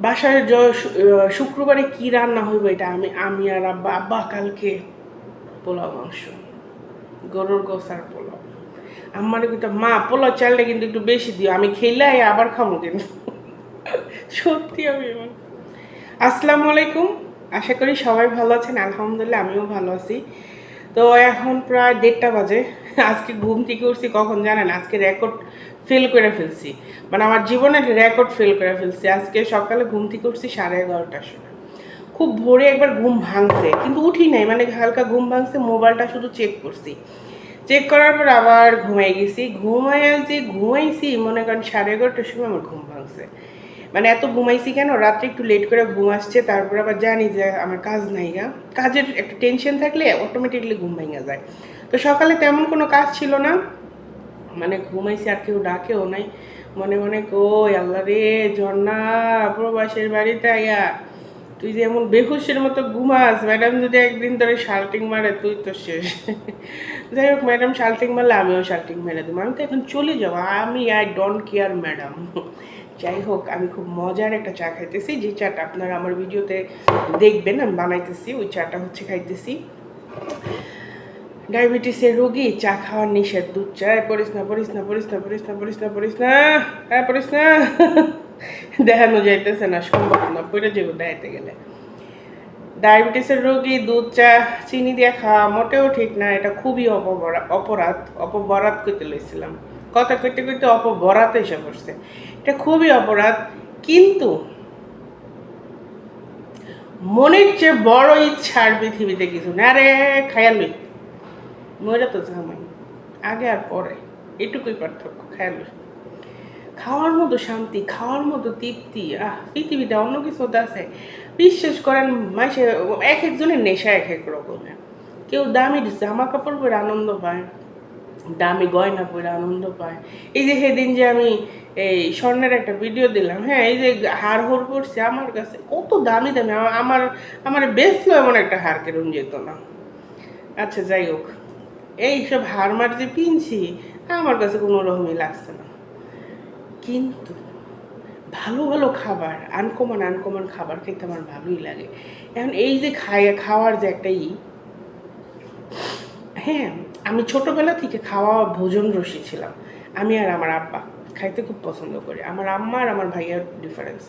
বাসায় য- শুক্রবারে কি রান্না হইব এটা আমি আমি আর আব্বা আব্বা কালকে পোলাও মাংস, গরুর গোসার পোলাও। আমার কিন্তু মা, পোলাও চালটা কিন্তু একটু বেশি দিও, আমি খেলাই আবার খাব কিন্তু। সত্যি আমি আসসালামু আলাইকুম, আশা করি সবাই ভালো আছেন, আলহামদুলিল্লাহ, আমিও ভালো আছি। তো এখন প্রায় দেড়টা বাজে। আজকে ঘুম থেকে উঠছি, কখন জানেন? আজকে রেকর্ড ফেল করে ফেলছি। মানে আমার জীবনের রেকর্ড ফেল করে ফেলছি। আজকে সকালে ঘুম থেকে উঠছি সাড়ে এগারোটার সময়। খুব ভোরে একবার ঘুম ভাঙছে, কিন্তু উঠি নাই। মানে হালকা ঘুম ভাঙছে, মোবাইলটা শুধু চেক করছি। চেক করার পর আবার ঘুমাই গেছি। ঘুমাই যে ঘুমাইছি, মনে করেন সাড়ে এগারোটার সময় আমার ঘুম ভাঙছে। মানে এত ঘুমাইছি কেন? রাত্রে একটু লেট করে ঘুম আসছে, তারপর আবার জানি যে আমার কাজ নাই গা। কাজের একটা টেনশন থাকলে অটোমেটিকলি ঘুম ভেঙে যায়। তো সকালে তেমন কোনো কাজ ছিল না। মানে ঘুমাইছি, আর কেউ ডাকেও নাই। মনে মনে কই, আল্লাহ রে, ঝর্ণা, প্রবাসের বাড়িতে আয়া। তুই যে এমন বেহুশের মতো ঘুমাস, ম্যাডাম যদি একদিন ধরে শাল্টিং মারে, তুই তো শেষ। যাই হোক, ম্যাডাম শাল্টিং মারলে আমিও শাল্টিং মেরে দেবো। আমি তো এখন চলে যাব। আমি আই ডোন্ট কেয়ার ম্যাডাম। যাই হোক আমি খুব মজার একটা চা খাইতেছি, যে চাটা আপনারা আমার ভিডিওতে দেখবেন, আমি বানাইতেছি, ওই চাটা হচ্ছে খাইতেছি। ডায়াবেটিসের রোগী, চা খাওয়ার নিষেধ, দুধ চায় পড়িস না পড়িস না পড়িস না পড়িস না পড়িস না পড়িস না হ্যাঁ পড়িস না। দেখানো যাইতেছে না, সম্ভব না, পড়ে যাব দেখাইতে গেলে। ডায়াবেটিসের রোগী, দুধ চা, চিনি দিয়ে খাওয়া মোটেও ঠিক না, এটা খুবই অপবরা, অপরাধ, অপবরাত করতে লইছিলাম। কথা কইতে কইতে অপবরাত এসে পড়ছে। এটা খুবই অপরাধ, কিন্তু মনের চেয়ে বড় ইচ্ছা আর পৃথিবীতে কিছু না আরে খায়ালই মরে তো জামাই, আগে আর পরে। এটুকুই পার্থক্য, খেয়াল খাওয়ার মতো শান্তি, খাওয়ার মতো তৃপ্তি, আহ, পৃথিবীতে অন্য কিছু আছে। বিশ্বাস করেন মাসে এক একজনের নেশা এক এক রকমের। কেউ দামি জামা কাপড় পরে আনন্দ পায় দামি গয়না পরে আনন্দ পায় এই যে সেদিন যে আমি এই স্বর্ণের একটা ভিডিও দিলাম হ্যাঁ এই যে হার হোর পড়ছে আমার কাছে, কত দামি দামি, আমা- আমার আমার বেচলো এমন একটা হার কেরম যেত না। আচ্ছা যাই হোক এইসব হার মার যে পিনছি, আমার কাছে কোনো রকমই লাগছে না। কিন্তু ভালো ভালো খাবার আনকমন আনকমন খাবার খেতে আমার ভালোই লাগে। এখন এই যে খায় খাওয়ার যে একটা ই হ্যাঁ আমি ছোটবেলা থেকে খাওয়া ভোজন রসি ছিলাম। আমি আর আমার আব্বা খাইতে খুব পছন্দ করি। আমার আম্মা আর আমার ভাইয়ার ডিফারেন্স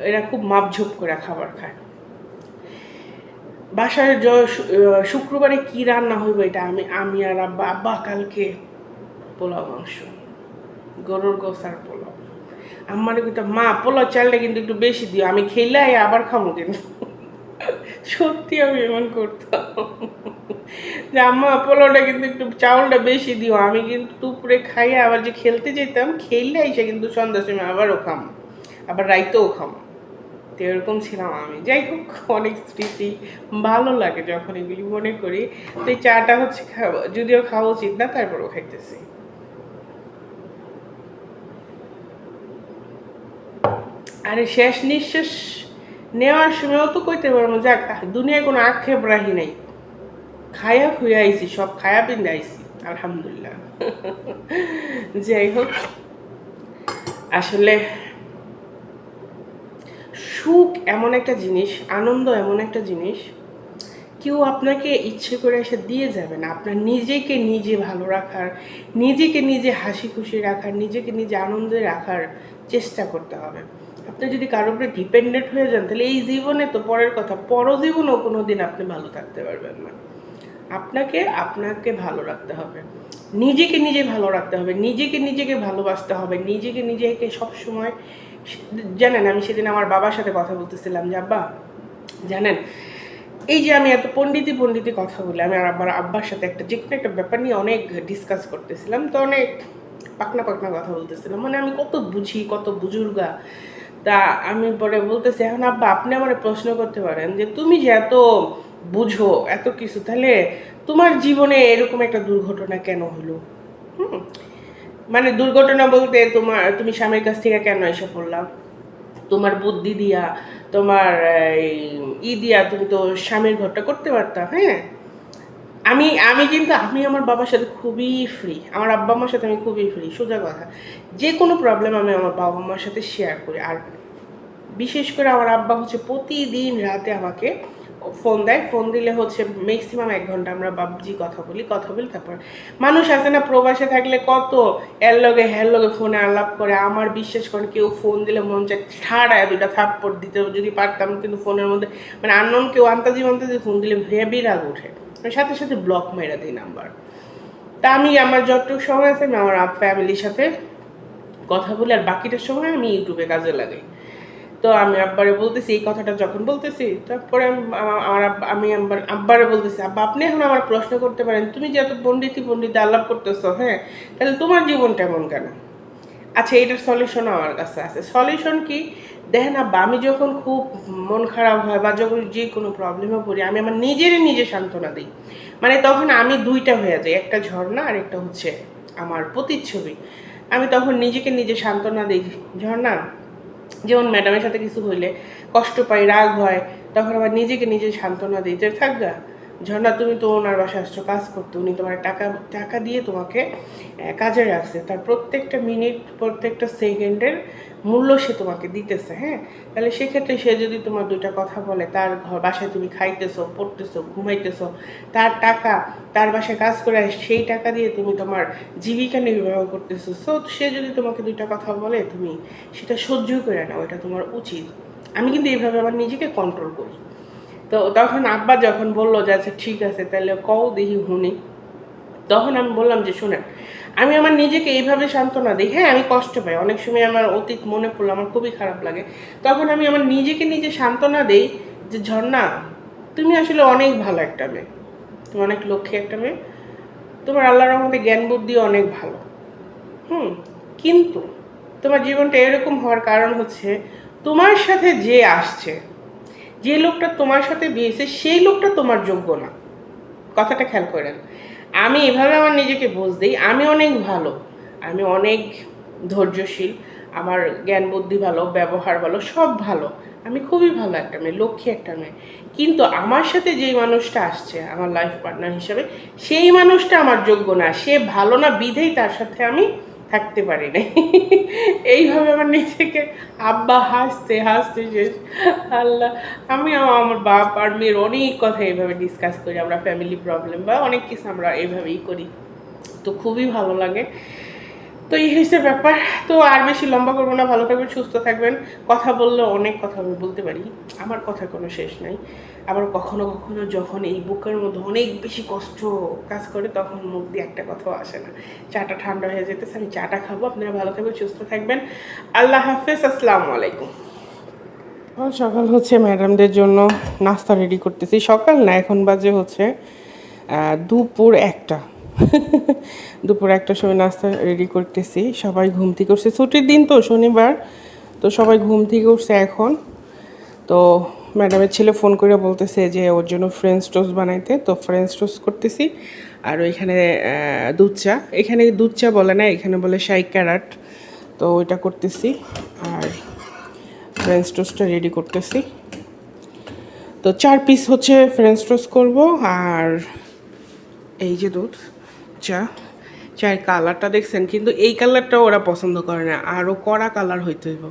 এরা খুব মাপঝোপ করে খাবার খায়। বাসায় য- শুক্রবারে কি রান্না হইব এটা আমি আমি আর আব্বা আব্বা কালকে পোলাও মাংস। গরুর গোসার পোলাও। আমার কিন্তু মা, পোলাও চালটা কিন্তু একটু বেশি দিও, আমি খেলাই আবার খাব কিন্তু। সত্যি আমি এমন করতাম। যে আম্মা, পোলাওটা কিন্তু একটু চাউলটা বেশি দিও। আমি কিন্তু দুপুরে খাইয়ে আবার যে খেলতে যেতাম, খেললে এসে কিন্তু সন্ধ্যার সময় আবারও খাম। আবার রাইতেও খাম। তো এরকম ছিলাম আমি। যাই হোক, অনেক স্মৃতি ভালো লাগে যখন এগুলি মনে করি। তো এই চাটা হচ্ছে খাওয়া, যদিও খাওয়া উচিত না, তারপরেও খাইতেছি। আরে শেষ নিঃশ্বাস নেওয়ার সময়ও তো কইতে পারব, যাক, দুনিয়ায় কোনো আক্ষেপ রাহি নাই। খায়া খুঁয়ে আইছি, সব খায়া পিন্দে আইছি, আলহামদুলিল্লাহ। যাই হোক আসলে সুখ এমন একটা জিনিস, আনন্দ এমন একটা জিনিস, কেউ আপনাকে ইচ্ছে করে এসে দিয়ে যাবে না। আপনার নিজেকে নিজে ভালো রাখার, নিজেকে নিজে হাসি খুশি রাখার, নিজেকে নিজে আনন্দে রাখার চেষ্টা করতে হবে। আপনি যদি কারোর উপরে ডিপেন্ডেন্ট হয়ে যান, তাহলে এই জীবনে তো পরের কথা, পরজীবনেও কোনো দিন আপনি ভালো থাকতে পারবেন না। আপনাকে আপনাকে ভালো রাখতে হবে। নিজেকে নিজে ভালো রাখতে হবে, নিজেকে নিজেকে ভালোবাসতে হবে, নিজেকে নিজেকে সবসময় জানেন, আমি সেদিন আমার বাবার সাথে কথা বলতেছিলাম যে, আব্বা, জানেন, এই যে আমি এত পণ্ডিতি পণ্ডিতি কথা বলে, আমি আর আমার আব্বার সাথে একটা যে কোনো একটা ব্যাপার নিয়ে অনেক ডিসকাস করতেছিলাম, তো অনেক পাকনা পাকনা কথা বলতেছিলাম। মানে আমি কত বুঝি, কত বুজুর্গা। তা আমি পরে বলতেছি, এখন আব্বা, আপনি আমার প্রশ্ন করতে পারেন যে, তুমি যে এত বুঝো এত কিছু, তাহলে তোমার জীবনে এরকম একটা দুর্ঘটনা কেন হলো? হুম? মানে দুর্ঘটনা বলতে তোমার, তুমি স্বামীর কাছ থেকে কেন এসে পড়লাম তোমার বুদ্ধি দিয়া, তোমার ই দিয়া তুমি তো স্বামীর ঘরটা করতে পারতা হ্যাঁ? আমি আমি কিন্তু, আমি আমার বাবার সাথে খুবই ফ্রি আমার আব্বা মার সাথে আমি খুবই ফ্রি সোজা কথা। যে কোনো প্রবলেম আমি আমার বাবা মার সাথে শেয়ার করি, আর বিশেষ করে আমার আব্বা হচ্ছে প্রতিদিন রাতে আমাকে ফোন দেয়, ফোন দিলে হচ্ছে ম্যাক্সিমাম এক ঘণ্টা আমরা বাবজি কথা বলি কথা বলি, তারপর মানুষ আছে না প্রবাসে থাকলে কত এর লগে হ্যার লগে ফোনে আলাপ করে, আমার বিশ্বাস করে কেউ ফোন দিলে মন চায় ঠাড়ায় দুইটা থাপ্পড় দিতে যদি পারতাম, কিন্তু ফোনের মধ্যে মানে আননোন কেউ আন্তাজি মান্তাজি ফোন দিলে হেভি রাগ ওঠে। সাথে সাথে ব্লক মেরা দিই নাম্বার তা আমি, আমার যতটুকু সময় আছে আমি আমার ফ্যামিলির সাথে কথা বলি, আর বাকিটার সময় আমি ইউটিউবে কাজে লাগাই। তো আমি আব্বারে বলতেছি, এই কথাটা যখন বলতেছি, তারপরে আমার আমি আব্বার বলতেছি, আব্বা, আপনি এখন আমার প্রশ্ন করতে পারেন, তুমি যে এত পণ্ডিতি পণ্ডিত আলাপ করতেছো হ্যাঁ? তাহলে তোমার জীবনটা এমন কেন? আচ্ছা এটার সলিউশন আমার কাছে আছে। সলিউশন কি? দেখেন আব্বা, আমি যখন খুব মন খারাপ হয় বা যখন যে কোনো প্রবলেমে পড়ি, আমি আমার নিজেরই নিজে সান্ত্বনা দিই। মানে তখন আমি দুইটা হয়ে যাই, একটা ঝর্ণা আর একটা হচ্ছে আমার প্রতিচ্ছবি। আমি তখন নিজেকে নিজে সান্ত্বনা দিই, ঝর্ণা। যেমন ম্যাডামের সাথে কিছু হইলে কষ্ট পাই রাগ হয়, তখন আবার নিজেকে নিজে সান্ত্বনা দিই। যে থাকগা ঝর্ণা, তুমি তো ওনার বাসায় আসছো, কাজ করতে। উনি তোমার টাকা টাকা দিয়ে তোমাকে কাজে রাখছে। তার প্রত্যেকটা মিনিট, প্রত্যেকটা সেকেন্ডের মূল্য সে তোমাকে দিতেছে হ্যাঁ? তাহলে সেক্ষেত্রে সে যদি তোমার দুইটা কথা বলে, তার ঘর বাসায় তুমি খাইতেছো, পড়তেছো, ঘুমাইতেছো, তার টাকা, তার বাসায় কাজ করে, সেই টাকা দিয়ে তুমি তোমার জীবিকা নির্বাহ করতেছো সো সে যদি তোমাকে দুইটা কথা বলে, তুমি সেটা সহ্য করে নাও, এটা তোমার উচিত। আমি কিন্তু এইভাবে আমার নিজেকে কন্ট্রোল করি। তো তখন আব্বা যখন বলল যে আচ্ছা ঠিক আছে, তাহলে কও দেখি হুনি। তখন আমি বললাম যে, শোনেন, আমি আমার নিজেকে এইভাবে সান্ত্বনা দিই। হ্যাঁ আমি কষ্ট পাই। অনেক সময় আমার অতীত মনে পড়ল, আমার খুবই খারাপ লাগে। তখন আমি আমার নিজেকে নিজে সান্ত্বনা দিই যে, ঝর্ণা, তুমি আসলে অনেক ভালো একটা মেয়ে। তুমি অনেক লক্ষ্যে একটা মেয়ে। তোমার আল্লাহর রহমতে জ্ঞান বুদ্ধি অনেক ভালো। হুম, কিন্তু তোমার জীবনটা এরকম হওয়ার কারণ হচ্ছে তোমার সাথে যে আসছে যে লোকটা তোমার সাথে বিয়েছে সেই লোকটা তোমার যোগ্য না। কথাটা খেয়াল করেন। আমি এভাবে আমার নিজেকে বুঝ দিই, আমি অনেক ভালো, আমি অনেক ধৈর্যশীল, আমার জ্ঞান বুদ্ধি ভালো, ব্যবহার ভালো, সব ভালো। আমি খুবই ভালো একটা মেয়ে, লক্ষ্মী একটা মেয়ে। কিন্তু আমার সাথে যেই মানুষটা আসছে, আমার লাইফ পার্টনার হিসেবে, সেই মানুষটা আমার যোগ্য না। সে ভালো না বিধেই তার সাথে আমি থাকতে পারি নাই। এইভাবে আমার নিজেকে, আব্বা, হাসতে হাসতে শেষ। আল্লাহ, আমি আমার বাপ আর মেয়ের অনেক কথা এইভাবে ডিসকাস করি, আমরা ফ্যামিলি প্রবলেম বা অনেক কিছু আমরা এইভাবেই করি। তো খুবই ভালো লাগে। তো এই হয়েছে ব্যাপার। তো আর বেশি লম্বা করব না, ভালো থাকবেন, সুস্থ থাকবেন। কথা বললে অনেক কথা আমি বলতে পারি, আমার কথার কোনো শেষ নাই। আবার কখনো কখনো যখন এই বুকের মধ্যে অনেক বেশি কষ্ট কাজ করে, তখন মুখ দিয়ে একটা কথাও আসে না। চাটা ঠান্ডা হয়ে যেতেছে, আমি চাটা খাব। আপনারা ভালো থাকবেন, সুস্থ থাকবেন। আল্লাহ হাফেজ, আসসালামু আলাইকুম। সকাল হচ্ছে ম্যাডামদের জন্য নাস্তা রেডি করতেছি। সকাল না, এখন বাজে হচ্ছে দুপুর একটা। দুপুর একটার সময় নাস্তা রেডি করতেছি। সবাই ঘুম থেকে উঠছে। ছুটির দিন তো, শনিবার। তো সবাই ঘুম থেকে উঠছে এখন। তো ম্যাডামের ছেলে ফোন করে বলতেছে যে, ওর জন্য ফ্রেঞ্চ টোস্ট বানাইতে। তো ফ্রেঞ্চ টোস্ট করতেছি। আর ওইখানে দুধ চা। এখানে দুধ চা বলে না, এখানে বলে শাই ক্যারাট। তো ওইটা করতেছি। আর ফ্রেঞ্চ টোস্টটা রেডি করতেছি। তো চার পিস হচ্ছে ফ্রেঞ্চ টোস্ট করব। আর এই যে দুধ। চা চায়ের কালারটা দেখছেন, কিন্তু এই কালারটা ওরা পছন্দ করে না আরও কড়া কালার হইতে হইব।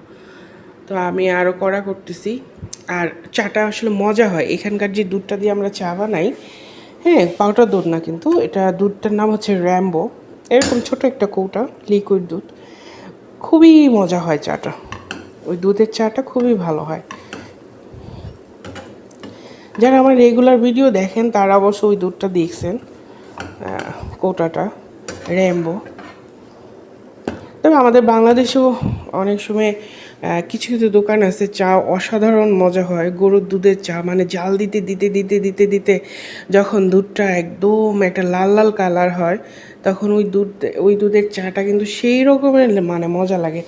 তো আমি আরও কড়া করতেছি, আর চাটা আসলে মজা হয়, এখানকার যে দুধটা দিয়ে আমরা চা বানাই হ্যাঁ পাউডার দুধ না কিন্তু, এটা দুধটার নাম হচ্ছে র্যাম্বো এরকম ছোট একটা কৌটা লিকুইড দুধ, খুবই মজা হয় চাটা, ওই দুধের চাটা খুবই ভালো হয়। যারা আমার রেগুলার ভিডিও দেখেন, তারা অবশ্য ওই দুধটা দেখছেন। কৌটাটা র্যাম্বো তবে আমাদের বাংলাদেশেও অনেক সময় কিছু কিছু দোকান আছে, চা অসাধারণ মজা হয়। গরুর দুধের চা মানে জাল দিতে দিতে দিতে দিতে দিতে যখন দুধটা একদম একটা লাল লাল কালার হয়, তখন ওই দুধ, ওই দুধের চাটা কিন্তু সেই রকমের মানে মজা লাগে।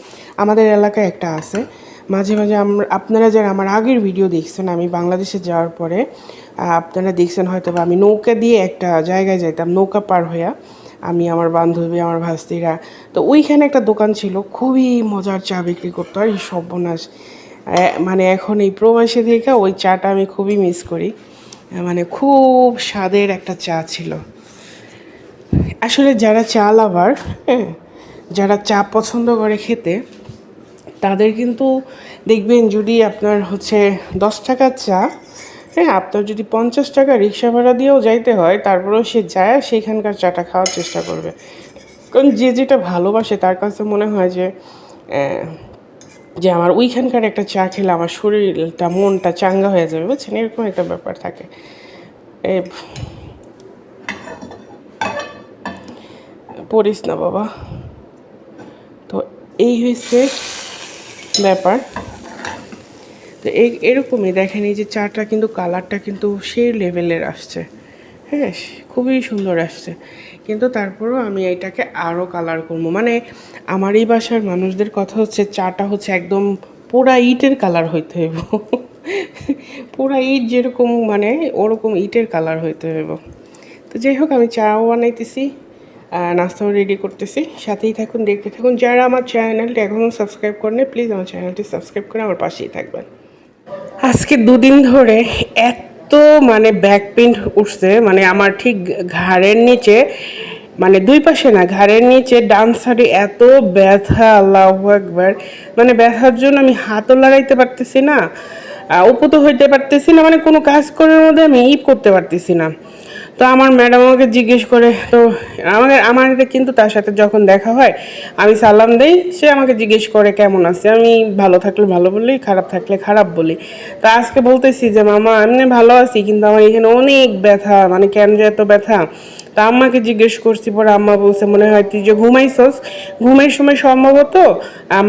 আমাদের এলাকায় একটা আছে। মাঝে মাঝে আমরা, আপনারা যারা আমার আগের ভিডিও দেখছেন, আমি বাংলাদেশে যাওয়ার পরে আপনারা দেখছেন হয়তো আমি নৌকা দিয়ে একটা জায়গায় যাইতাম, নৌকা পার হইয়া আমি আমার বান্ধবী, আমার ভাস্তিরা। তো ওইখানে একটা দোকান ছিল, খুবই মজার চা বিক্রি করতো আর এই সর্বনাশ। মানে এখন এই প্রবাসী থেকে ওই চাটা আমি খুবই মিস করি। মানে খুব স্বাদের একটা চা ছিল। আসলে যারা চা লাভার হ্যাঁ যারা চা পছন্দ করে খেতে, তাদের কিন্তু দেখবেন যদি আপনার হচ্ছে দশ টাকার চা হ্যাঁ আপনার যদি পঞ্চাশ টাকা রিক্সা ভাড়া দিয়েও যাইতে হয়, তারপরেও সে যায় সেখানকার চাটা খাওয়ার চেষ্টা করবে। কারণ যে যেটা ভালোবাসে, তার কাছে মনে হয় যে যে আমার ওইখানকার একটা চা খেলে আমার শরীরটা, মনটা চাঙ্গা হয়ে যাবে, বুঝছেন? এরকম একটা ব্যাপার থাকে। পড়িস না বাবা। তো এই হয়েছে ব্যাপার। তো এই এরকমই দেখেন এই যে চাটা কিন্তু কালারটা কিন্তু সেই লেভেলের আসছে। হ্যাঁ খুবই সুন্দর আসছে। কিন্তু তারপরেও আমি এটাকে আরও কালার করব। মানে আমার এই বাসার মানুষদের কথা হচ্ছে, চাটা হচ্ছে একদম পুরা ইটের কালার হইতে হইব। পুরা ইট যেরকম মানে ওরকম ইটের কালার হইতে হইব। তো যাই হোক, আমি চাও বানাইতেছি নাস্তাও রেডি করতেছি। সাথেই থাকুন, দেখতে থাকুন। যারা আমার চ্যানেলটি এখনও সাবস্ক্রাইব করেন প্লিজ আমার চ্যানেলটি সাবস্ক্রাইব করে আমার পাশেই থাকবেন। আজকে দুদিন ধরে এত মানে ব্যাক পেন উঠছে মানে আমার ঠিক ঘাড়ের নিচে মানে দুই পাশে না, ঘাড়ের নিচে, ডান সাইডে এত ব্যথা, আল্লাহ একবার মানে ব্যথার জন্য আমি হাতও লাগাইতে পারতেছি না উপত হইতে পারতেছি না মানে কোনো কাজ করার মধ্যে আমি ই করতে পারতেছি না। তো আমার ম্যাডাম আমাকে জিজ্ঞেস করে, তো আমাকে আমার কিন্তু তার সাথে যখন দেখা হয়, আমি সালাম দেই, সে আমাকে জিজ্ঞেস করে, কেমন আছে? আমি ভালো থাকলে ভালো বলি, খারাপ থাকলে খারাপ বলি। তা আজকে বলতেছি যে, মামা এমনি ভালো আছি, কিন্তু আমার এখানে অনেক ব্যথা মানে কেন যে এত ব্যথা? তা আম্মাকে জিজ্ঞেস করছি, পরে আম্মা বলছে, মনে হয় তুই যে ঘুমাইছস? ঘুমের সময় সম্ভবত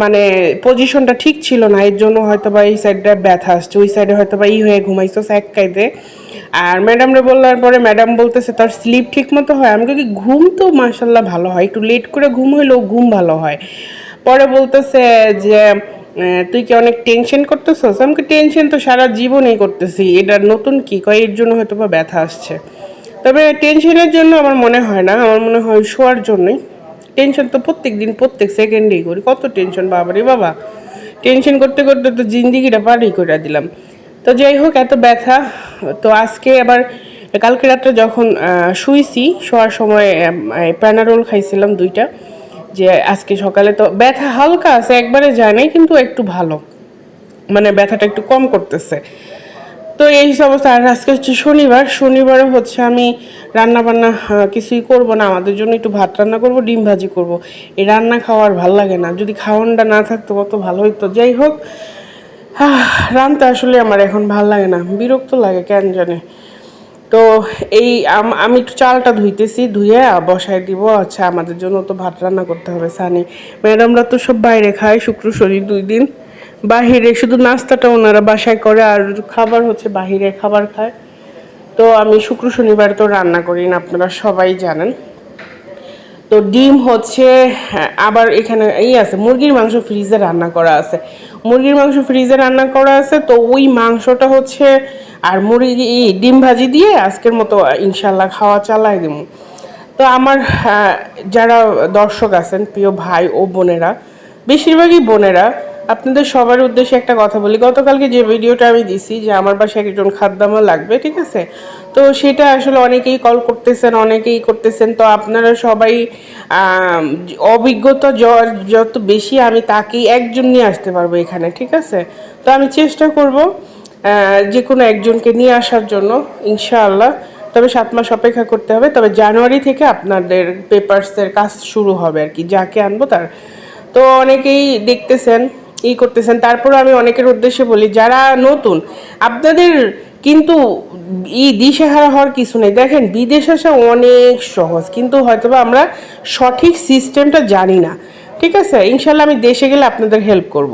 মানে পজিশনটা ঠিক ছিল না, এর জন্য হয়তো বা এই সাইডটা ব্যথা আসছে, ওই সাইডে হয়তো বা ই হয়ে ঘুমাইছস এক কাইতে। আর ম্যাডামরে বলার পরে ম্যাডাম বলতেছে, তার স্লিপ ঠিক মতো হয়? আমি কি ঘুম তো মাসাল্লাহ ভালো হয়। একটু লেট করে ঘুম হইলেও ঘুম ভালো হয়। পরে বলতেছে যে তুই কি অনেক টেনশন করতেছস? আমাকে টেনশন তো সারা জীবনই করতেছি। এটা নতুন কি কয়? এর জন্য হয়তো বা ব্যথা আসছে। তবে টেনশনের জন্য আমার মনে হয় না, আমার মনে হয় শোয়ার জন্যই। টেনশন তো প্রত্যেক দিন প্রত্যেক সেকেন্ডেই করি। কত টেনশন বাবারে বাবা। টেনশন করতে করতে তো জিন্দিগিটা পারই করে দিলাম। তো যাই হোক, এত ব্যথা। তো আজকে আবার কালকে রাত্রে যখন শুইছি, শোয়ার সময় প্যানারোল খাইছিলাম দুইটা, যে আজকে সকালে তো ব্যথা হালকা আছে, একবারে যায় নাই, কিন্তু একটু ভালো। মানে ব্যথাটা একটু কম করতেছে। তো এই অবস্থা, আর আজকে হচ্ছে শনিবার শনিবারে হচ্ছে আমি রান্না বান্না কিছুই করব না, আমাদের জন্য একটু ভাত রান্না করব, ডিম ভাজি করব। এই রান্না খাওয়ার ভালো লাগে না, যদি খাওয়ানটা না থাকতো কত ভালো হইতো। যাই হোক রান্না আসলে আমার এখন ভালো লাগে না, বিরক্ত লাগে, কেন জানে। তো এই আম- আমি একটু চালটা ধুইতেছি ধুয়ে বসায় দিব আচ্ছা আমাদের জন্য তো ভাত রান্না করতে হবে সানি। ম্যাডামরা তো সব বাইরে খায় শুক্র শনি দুই দিন। বাহিরে শুধু নাস্তাটা ওনারা বাসায় করে আর খাবার হচ্ছে বাহিরে খাবার খায়। তো আমি শুক্র শনিবার তো রান্না করি না, আপনারা সবাই জানেন। তো ডিম হচ্ছে, আবার এখানে এই আছে, মুরগির মাংস ফ্রিজে রান্না করা আছে। মুরগির মাংস ফ্রিজে রান্না করা আছে, তো ওই মাংসটা হচ্ছে, আর মুরগি ডিম ভাজি দিয়ে আজকের মতো ইনশাল্লাহ খাওয়া চালাই দিব। তো আমার যারা দর্শক আছেন, প্রিয় ভাই ও বোনেরা, বেশিরভাগই বোনেরা আপনাদের সবার উদ্দেশ্যে একটা কথা বলি। গতকালকে যে ভিডিওটা আমি দিছি যে আমার বাসায় একজন খাদ্যামা লাগবে, ঠিক আছে? তো সেটা আসলে অনেকেই কল করতেছেন, অনেকেই করতেছেন। তো আপনারা সবাই অভিজ্ঞতা যত বেশি আমি তাকেই একজন নিয়ে আসতে পারব এখানে, ঠিক আছে? তো আমি চেষ্টা করব যে কোনো একজনকে নিয়ে আসার জন্য, ইনশাআল্লাহ। তবে সাত মাস অপেক্ষা করতে হবে। তবে জানুয়ারি থেকে আপনাদের পেপারসের কাজ শুরু হবে আর কি, যাকে আনব তার। তো অনেকেই দেখতেছেন ই করতেছেন। তারপরে আমি অনেকের উদ্দেশ্যে বলি, যারা নতুন, আপনাদের কিন্তু ই দিশেহারা হওয়ার কিছু নেই। দেখেন, বিদেশ আসা অনেক সহজ, কিন্তু হয়তোবা আমরা সঠিক সিস্টেমটা জানি না। ঠিক আছে? ইনশাল্লাহ আমি দেশে গেলে আপনাদের হেল্প করব।